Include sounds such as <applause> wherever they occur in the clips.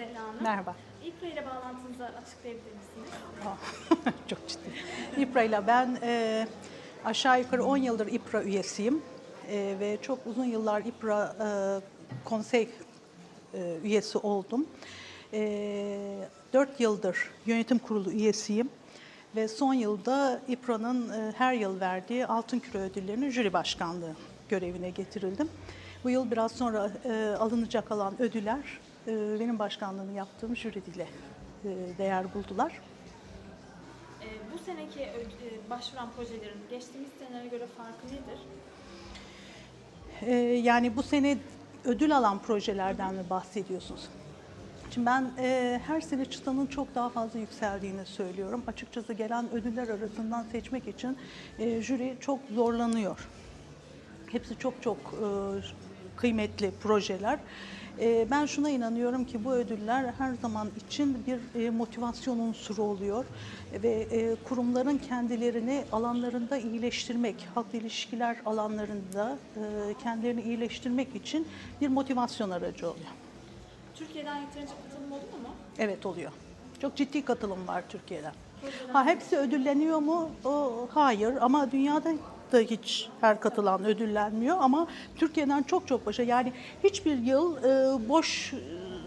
Zehra Hanım. Merhaba. İPRA ile bağlantınızı açıklayabilir misiniz? <laughs> Çok ciddi. İPRA ile ben e, aşağı yukarı 10 yıldır İPRA üyesiyim. E, ve çok uzun yıllar İPRA e, konsey e, üyesi oldum. E, 4 yıldır yönetim kurulu üyesiyim. Ve son yılda İPRA'nın e, her yıl verdiği Altın Küre ödüllerinin jüri başkanlığı görevine getirildim. Bu yıl biraz sonra e, alınacak olan ödüller benim başkanlığını yaptığım jüri ile e, değer buldular. Ee, bu seneki e, başvuran projelerin geçtiğimiz senelere göre farkı nedir? Ee, yani bu sene ödül alan projelerden mi bahsediyorsunuz? Şimdi ben e, her sene çıtanın çok daha fazla yükseldiğini söylüyorum. Açıkçası gelen ödüller arasından seçmek için e, jüri çok zorlanıyor. Hepsi çok çok e, kıymetli projeler. E, ben şuna inanıyorum ki bu ödüller her zaman için bir e, motivasyon unsuru oluyor ve e, kurumların kendilerini alanlarında iyileştirmek, halkla ilişkiler alanlarında e, kendilerini iyileştirmek için bir motivasyon aracı oluyor. Türkiye'den yeterince katılım oluyor mu? Evet oluyor. Çok ciddi katılım var Türkiye'den. Ha hepsi ödülleniyor mu? O, hayır ama dünyada da hiç her katılan ödüllenmiyor ama Türkiye'den çok çok başa yani hiçbir yıl e, boş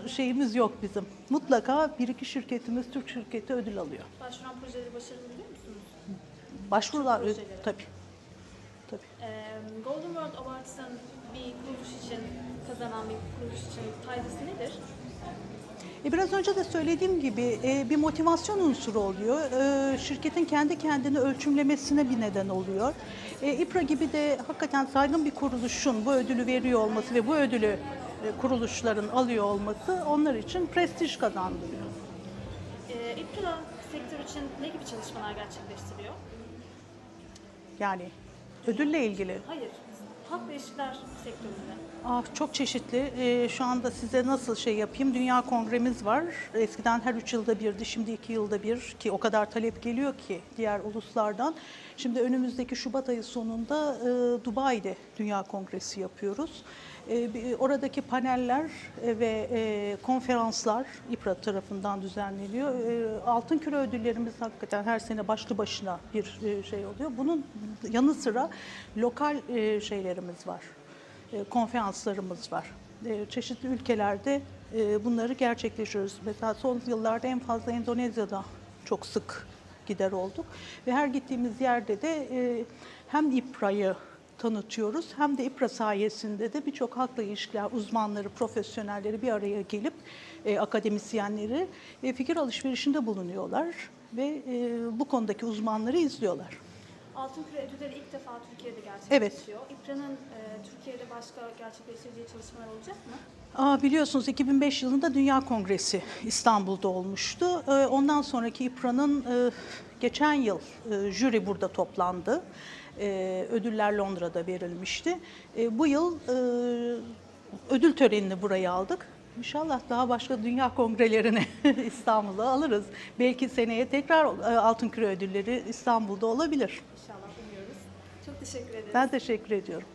e, şeyimiz yok bizim. Mutlaka bir iki şirketimiz Türk şirketi ödül alıyor. Başvuran projeleri başarılı biliyor musunuz? Başvurular ö- projeleri. tabii. Tabii. Ee, Golden World Awards'ın bir kuruluş için, kazanan bir kuruluş için faydası nedir? E, Biraz önce de söylediğim gibi e, bir motivasyon unsuru oluyor. E, Şirketin kendi kendini ölçümlemesine bir neden oluyor. E, İPRA gibi de hakikaten saygın bir kuruluşun bu ödülü veriyor olması ve bu ödülü e, kuruluşların alıyor olması onlar için prestij kazandırıyor. Ee, İPRA sektör için ne gibi çalışmalar gerçekleştiriyor? Yani ödülle ilgili. Hayır, ilişkiler sektöründe. Ah, çok çeşitli. Ee, şu anda size nasıl şey yapayım? Dünya kongremiz var. Eskiden her üç yılda birdi, şimdi iki yılda bir ki o kadar talep geliyor ki diğer uluslardan. Şimdi önümüzdeki Şubat ayı sonunda e, Dubai'de Dünya Kongresi yapıyoruz. E, oradaki paneller e, ve e, konferanslar İPRA tarafından düzenleniyor. E, Altın Küre ödüllerimiz hakikaten her sene başlı başına bir e, şey oluyor. Bunun yanı sıra lokal e, şeylerimiz var e, konferanslarımız var. E, Çeşitli ülkelerde e, bunları gerçekleştiriyoruz. Mesela son yıllarda en fazla Endonezya'da çok sık gider olduk. Ve her gittiğimiz yerde de hem İPRA'yı tanıtıyoruz hem de İPRA sayesinde de birçok halkla ilişkiler uzmanları, profesyonelleri bir araya gelip akademisyenleri fikir alışverişinde bulunuyorlar ve bu konudaki uzmanları izliyorlar. Altın Küre ödülleri ilk defa Türkiye'de Evet. gerçekleşiyor. İPRA'nın e, Türkiye'de başka gerçekleştireceği çalışmalar olacak mı? Aa, biliyorsunuz 2005 yılında Dünya Kongresi İstanbul'da olmuştu. Ee, Ondan sonraki İPRA'nın e, geçen yıl e, jüri burada toplandı. Ee, Ödüller Londra'da verilmişti. E, Bu yıl e, ödül törenini buraya aldık. İnşallah daha başka dünya kongrelerine <laughs> İstanbul'a alırız. Belki seneye tekrar e, Altın Küre ödülleri İstanbul'da olabilir. İnşallah umuyoruz. Çok teşekkür ederim. Ben teşekkür ediyorum.